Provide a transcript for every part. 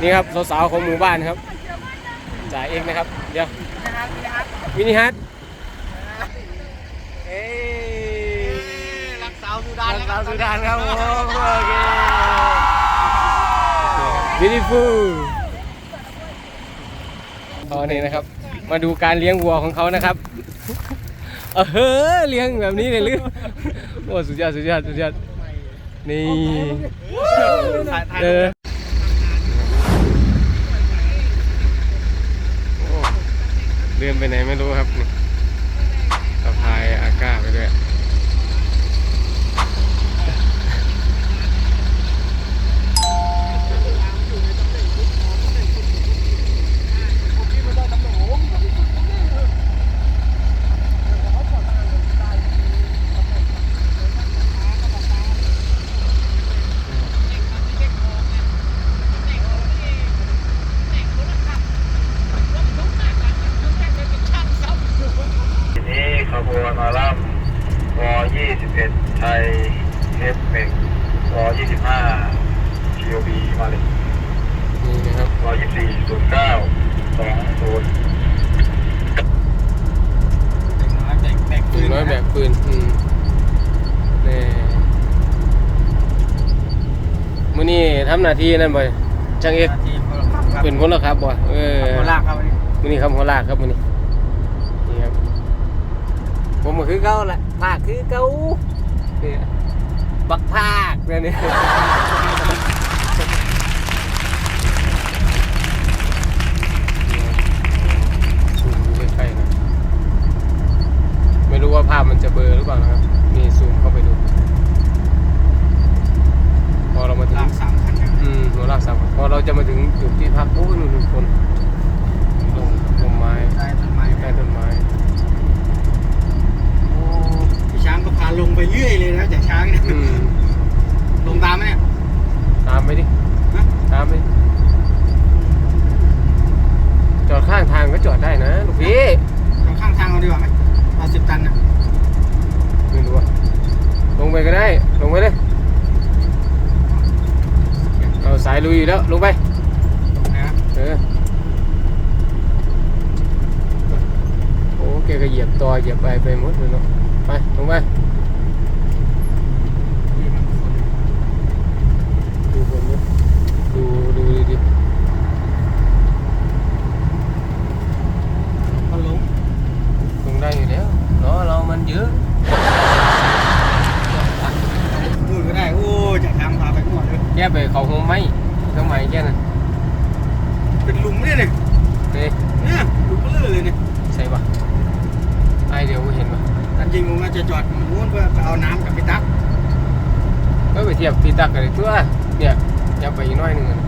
นี่ครับสาวๆของหมู่บ้านครับ จ่ายเองนะครับ เดี๋ยวมินิฮัทเอ้ยรักสาวสุดาดานนครับสุดานครับผมโอเคบิวตี้ฟูลตอนนี้นะครับ มาดูการเลี้ยงวัวของเขานะครับเออเฮ้อเลี้ยงแบบนี้เลยหรือโอ้สุดยอดสุดยอดสุดยอดนี่เออโอ้ เดินไปไหนไม่รู้ครับนี่สะพายอาก้าไปด้วย ทีนี้ขบวนมาล่ำว21ไทยเอฟเมกว25 TOB มาเลย นี่นะครับ 124 09 20 แบกแบก ปืนน้อยแบกปืนอืมนี่มื้อ นี้ทำหน้าที่นั่นบ่ช่างเอกทีมเป็นคนละครับบ่เออโคราชครับวันนี้มื้อนี้ครับหัวลากครับมื้อนี้นี่ครับผมก็คือเก่าแหละภาคคือเก่าเนี่ยบักภาคเนี่ยนี่ซูมดูใกล้ๆหนะไม่รู้ว่าภาพมันจะเบลอหรือเปล่านะครับนี่ซูมเข้าไปดู พอเรามาถึง ลากสามคันนะ อืมหัวลากสามพอเราจะมาถึงจุดที่พักโอ้ยนู่นๆคนลงลงไม้ ใต้ต้นไม้ ใต้ต้นไม้ โอ้พี่ช้างก็พาลงไปเรื่อยเลยนะจากช้างเนี่ย อืม ลงตามไหมเนี่ย ตามไปดิ ฮะ ตามไปดิจอดข้างทางก็จอดได้นะลูกพี่ ตรงข้างทางเราดีกว่าไหมเอาสิบตันนะ ไม่รู้อะลงไปก็ได้ ลงไปเลยเอาสายลุยอยู่แล้วลงไป นะ เออโอ้แกก็เหยียบต่อเหยียบไปไปหมดเลยเนาะไปลงไป ดูคนนี้ดูดูดิ ก็ลง ลงได้อยู่แล้วล้อเรามันเยอะ ดู ดก็ได้โอ้จากทางพาไปหมดเลยแกไปเขาโฮมไหมทำไมแกน่ะเป็นหลุมเนี่ยเนี่ย เฮ้ย เนี่ยหลุมเบลอเลยเนี่ย ใช่ปะไอเดี๋ยวกูเห็นปะ อันจริง ผมว่าจะจอดม้วนเพื่อไปเอาน้ำกับพี่ตั๊กก็ไปเทียบพี่ตักกันเลยตัวเนี่ยอยับไปอีกหน้อยหนึ่งอะ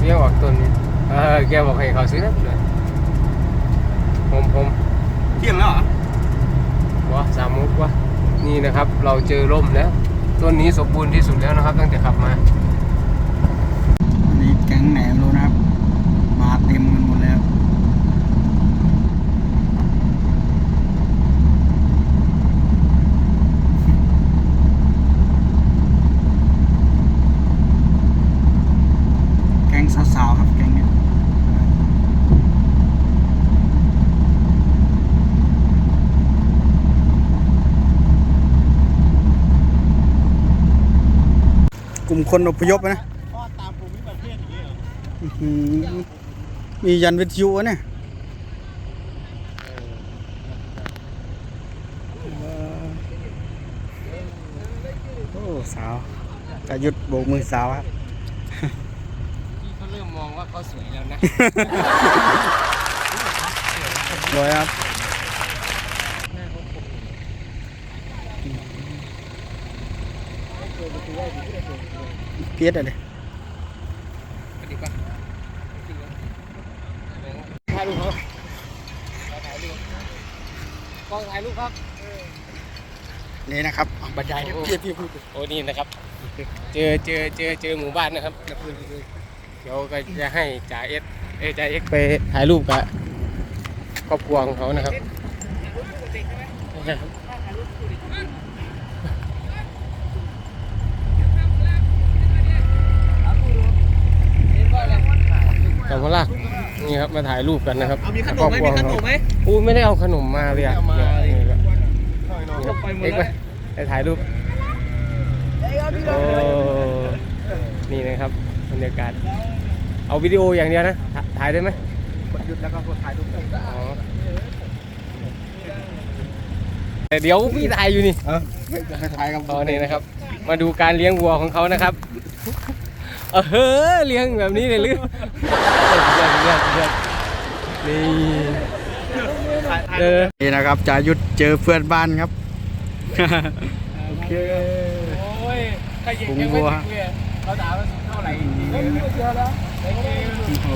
เรียกว่าต้นนี้เออแกบอกให้เขาซื้อนะเลยผมผมเที่ยงแล้วเหรอวะสามมุกวะนี่นะครับ เราเจอร่มแล้วต้นนี้สมบูรณ์ที่สุดแล้วนะครับ ตั้งแต่ขับมา อันนี้แก๊งไหนไม่รู้นะครับ มาเต็มกันหมดแล้ว แก๊งสาวๆครับแก๊งเนี้ยก ลุ่มคนอพยพอะนะอื้อหือมียันวิทยุอะเนี่ยโอ้สาว จะหยุดโบกมือสาวครับพี่เขาเริ่มมองว่าเขาสวยแล้วนะสวยครับ เพียดอะไรดีป่ะถ่ายรูปเขาถ่ายรูปกล้องถ่ายรูปครับนี่นะครับบรรยายให้พี่พี่พูดโอ้นี่นะครับ เจอเจอเจอเจอหมู่บ้านนะครับเดี๋ยวก็จะให้จ่าเอสเอยจ่าเอ็กไปถ่ายรูปกับครอบครัวของเขานะครับ มาถ่ายรูปกันนะครับเอามีขนมไหมมีขนมไหมอู้ไม่ได้เอาขนมมาเลยอะไม่ได้เอามาเนี่ยเอาไปหมดเอ็กแล้วไปไปถ่ายรูปโอ้นี่นะครับบรรยากาศ เอาวิดีโออย่างเดียวนะ ถ่าถ่ายได้ไหมกดหยุดแล้วก็กดถ่ายรูปอ๋อแต่เดี๋ยวพี่ถ่ายอยู่นี่เออให้ถ่ายกับตอนนี้นะครับ มาดูการเลี้ยงวัวของเขานะครับ เออเฮ้อเลี้ยงแบบนี้เลยหรือ เดือดเดือดเดือดนี่เออนี่นะครับจ่ายุทธเจอเพื่อนบ้านครับ โอเคโอ้ยใครยิงผมยังไม่บัวถึงเลยเขาด่าว่าเท่าไหร่จริงๆแล้วโอ้โห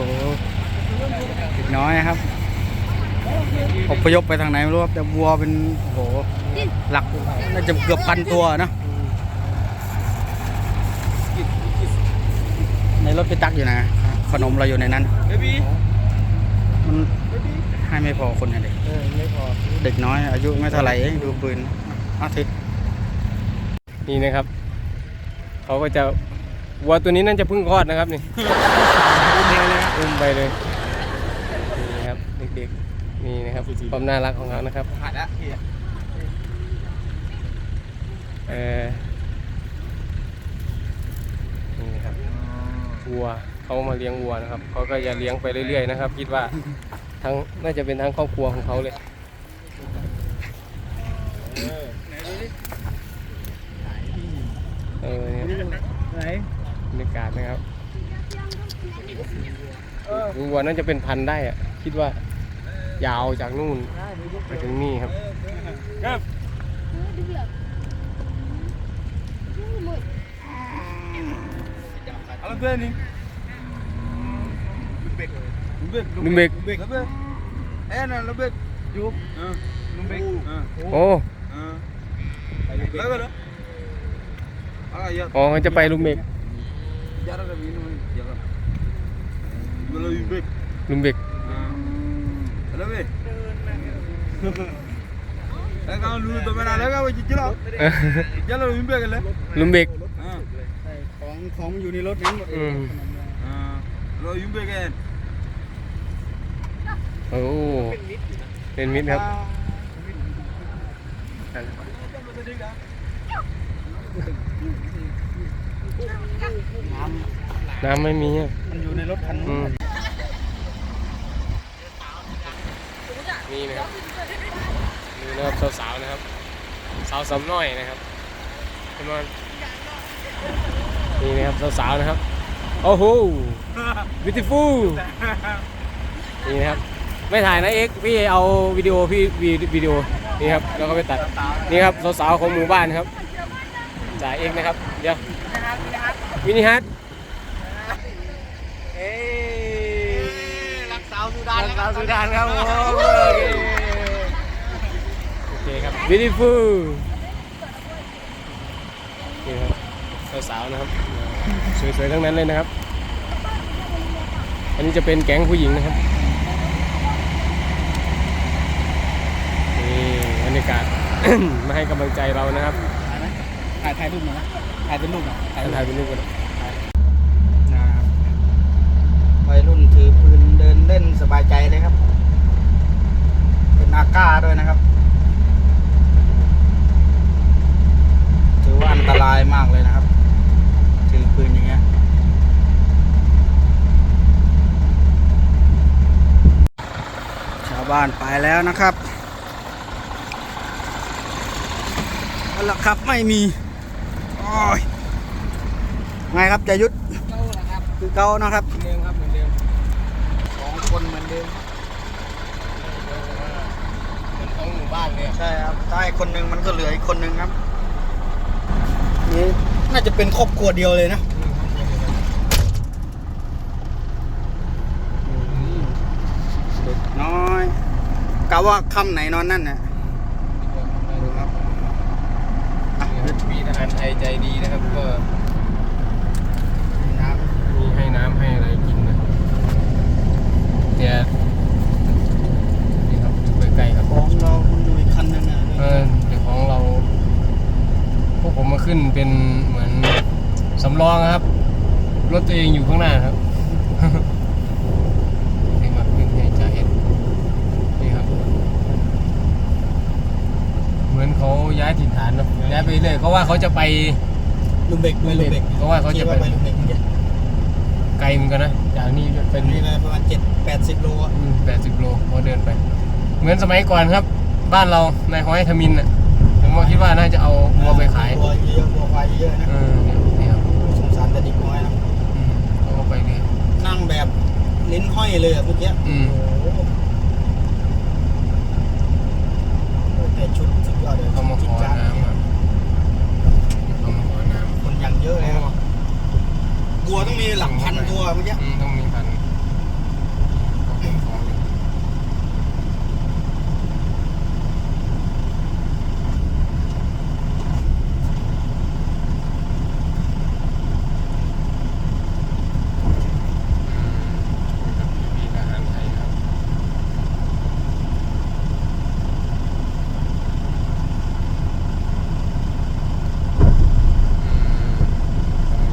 เด็กน้อยครับอพยพไปทางไหนไม่รู้ครับแต่วัวเป็นโหหลักน่าจะเกือบพันตัวนะในรถไปตักอยู่นะ ขนมเราอยู่ในนั้นเบบี้มันให้ไม่พอคนเนี่ยเด็กเออไม่พอเด็กน้อยอายุไม่เท่าไหร่เองดูปืนอาทิตย์นี่นะครับเขาก็จะวัวตัวนี้น่าจะเพิ่งคลอดนะครับนี่อุ้มไปเลยนี่ครับเด็กๆนี่นะครับความน่ารักของเขานะครับผ่านแล้วพี่เออนี่นะครับวัว เขามาเลี้ยงวัวนะครับเขาก็จะเลี้ยงไปเรื่อยๆนะครับ คิดว่าทั้งน่าจะเป็นทั้งครอบครัวของเขาเลยเออเนี่ยไหนบรรยากาศนะครับวัวน่าจะเป็นพันได้อะคิดว่ายาวจากนู่นมาถึงนี่ครับเอาเพื่อนนี่ลุงเบก ลุงเบกลุงเบกลุงเบกลุงเบกเอ้ยนั่นลุงเบกอยู่เออลุงเบกเออโอ้เออแล้วก็เนาะอะไรเยอะอ๋อจะไปลุมเบก Jarang ada minum, jarang. Belum big. ลุมเบก Ada be? Eh kamu dulu teman ada kan wajib jelas. เออ Jalan lebih big lah. ลุมเบก Ah. ของของมันอยู่ในรถนั้นหมดอืม Ah. Lo lebih big kan. โอ้ เป็นมิตรครับน้ำไม่มีอะมันอยู่ในรถคันอืนู้นมนี่นะครับนี่นะครับสาวๆนะครับ สาวสำน้อยนะครับเห็นไหมนี่นะครับสาวๆนะครับ โอ้โห beautiful นี่นะครับ ไม่ถ่ายนะเอ็กซ์พี่เอาวิดีโอพี่วีวิดีโอนี่ครับแล้วก็ไปตัดนี่ครับสาวๆของหมู่บ้านครับจ่ายเอ็กซ์นะครับเดี๋ยวมินิฮัทเอ้ยรักสาวสุดาดานครับสุดานครับโอเคโอเคครับ beautiful นี่ครับสาวๆนะครับสวยๆทั้งนั้นเลยนะครับ อันนี้จะเป็นแก๊งผู้หญิงนะครับ นี่บ รรยากาศ มาให้กำลังใจเรานะครับถ่ายถ่ายรูปหน่อยนะถ่ายเป็นรูปหน่อยถ่ายถ่ายรูปถ่ายเป็นรูปกันนะครับวัยรุ่นถือปืนเดินเล่นสบายใจเลยครับ เป็นอาก้าด้วยนะครับ ถือว่าอันตรายมากเลยนะครับ ถือปืนอย่างเงี้ยชาวบ้านไปแล้วนะครับ เอาละครับไม่มีโอ้ยไงครับจะยุทธคือเก่านะครับเหมือนเดิมครับเหมือนเดิมสองคนเหมือนเดิมเหมือนของหมู่บ้านเลยอะใช่ครับถ้าไอ้คนหนึ่งมันก็เหลืออีกคนหนึ่งครับนี่น่าจะเป็นครอบครัวเดียวเลยนะเด็กน้อยกะว่าคำไหนนอนนั่นน่ะดูครับอะ มีทหารไทยใจดีนะครับ ก็น้ำมีให้น้ำให้อะไรกินนะแต่นี่ครับอยู่ใกล้ๆครับของเรามันอยู่อีกคันหนึงอะเออแต่ของเรา พวกผมมาขึ้นเป็นเหมือนสำรองครับ รถตัวเองอยู่ข้างหน้าครับ เองมาขึ้น เขาย้ายถิ่นฐานเนาะย้ายไปเรื่อยเขาว่าเขาจะไปลุมเบกไปลุมเบกเพราะว่าเขาจะไปคิดไปลุมเบกเนี่ยไกลเหมือนกันนะจากนี้เป็นนี่เลยประมาณเจ็ดแปดสิบโลอะแปดสิบโลพอเดินไป เหมือนสมัยก่อนครับ บ้านเราในห้อยทมินน่ะผมว่าคิดว่าน่าจะเอาวัวไปขายวัวเยอะวัวควายเยอะนะเออเนี่ยนี่ครับสงสารแต่เด็กน้อยนะอืมเขาก็ไปเลยนั่งแบบลิ้นห้อยเลยอะเมื่อกี้อืม โอ้โหแต่ชุดสุดยอด เลยเขามาขอจิ๊กจ๊กน้ำครับเขามาขอน้ำคนอย่างเยอะเลยครับวัวต้องมีหลักพันตัวเมื่อกี้ อืมต้องมีพันเขาเป็นของอยู่อืมกับพี่ๆทหารไทยครับ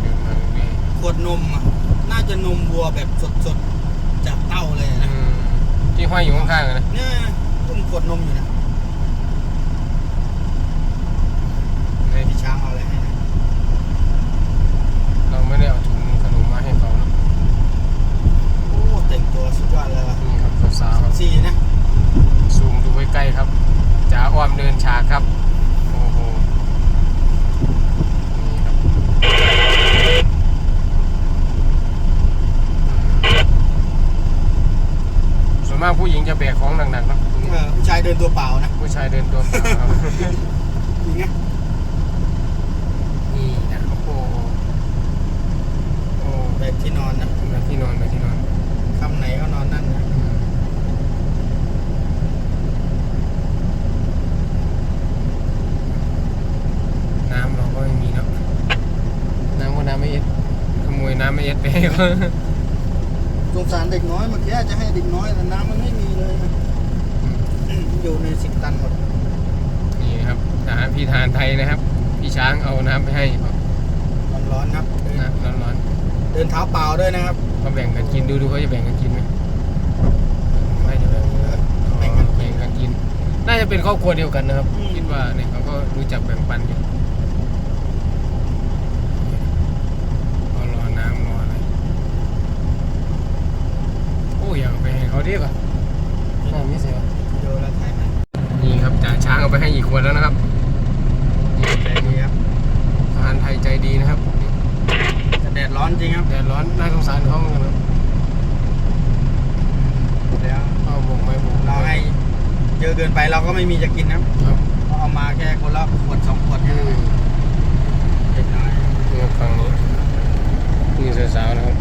เดินมาเรื่อย ขวดนมอะน่าจะนมวัวแบบ สดๆจากเต้าเลยๆนะอืมที่ห้อยอยู่ข้างๆอะนะเนี่ยอุ้มขวดนมอยู่นะในพี่ช้างเอาอะไรให้นะเราไม่ได้เอาถุงขนมมาให้เขานะโอ้แต่งตัวสุดยอดเลยว่ะนี่ครับสาวๆครับสี่นะซูมดูใกล้ๆครับจ๋าอ้อมเดินฉากครับ โอ้โห นี่ครับอืมส่วนมากผู้หญิงจะ แบกของหนักๆเนอะเออผู้ชายเดินตัวเปล่านะผู้ชายเดินตัวเปล่าครับจริงไงนี่นะโอ้โหโอ้แบบที่นอนนะแบบที่นอนแบบที่นอน คำไหนก็นอนนั่นนะอืมน้ำเราก็ไม่มีเนอะน้ำก็น้ำไม่เอ็ดขโมยน้ำไม่เอ็ดไปให้เขา สงสารเด็กน้อยเมื่อกี้จะให้เด็กน้อยแต่น้ำมันไม่มีเลยนะ อยู่ในสิบตันหมดนี่นะครับทหารพี่ทหารไทยนะครับ พี่ช้างเอาน้ำไปให้ครับร้อนๆครับเดินน้ำร้อนเดินเท้าเปล่าด้วยนะครับๆเขาแบ่งกันกินดูดูเขาจะแบ่งกันกินไหมไม่จะแบ่งแบ่งกันแบ่งกันกิน น่าจะเป็นครอบครัวเดียวกันนะครับอืมคิดว่าเนี่ยเขาก็รู้จักแบ่งปันอยู่เขารอน้ำรออะไรโอ้ยอยากเอาไปให้เขาดีกว่าน่าไม่เสียโยนแล้วไทยไห มนี่ครับจ่าช้างเอาไปให้อีกคนแล้วนะครับนี่ใจดีครับทหารไทยใจดีนะครับแต่แดดร้อนจริงครับแดดร้อนน่าสงสารเขาเหมือนกันนะแล้วเอาบกไม้บกเราให้เยอะเกินไปเราก็ไม่มีจะกินนะครับครับเราเอามาแค่คนละขวดสองขวดอืมเด็กน้อย นี่ครับฝั่งนี้นี่สาวๆนะครับ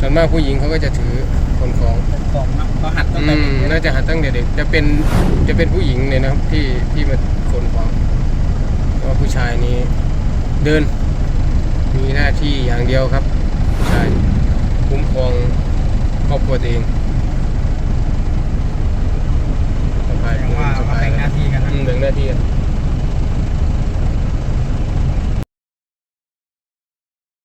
ส่วนมากผู้หญิงเขาก็จะถือคนของของเขาหัดตั้งแต่เด็กน่าจะหัดตั้งแต่เด็กจะเป็นจะเป็นผู้หญิงเนี่ยนะครับที่ที่มาคนของว่าผู้ชายนี้เดิน มีหน้าที่อย่างเดียวครับ ผู้ชายคุ้มครองครอบครัวตัวเองสบายว่ามาแบ่งหน้าที่กันนะแบ่งหน้าที่กัน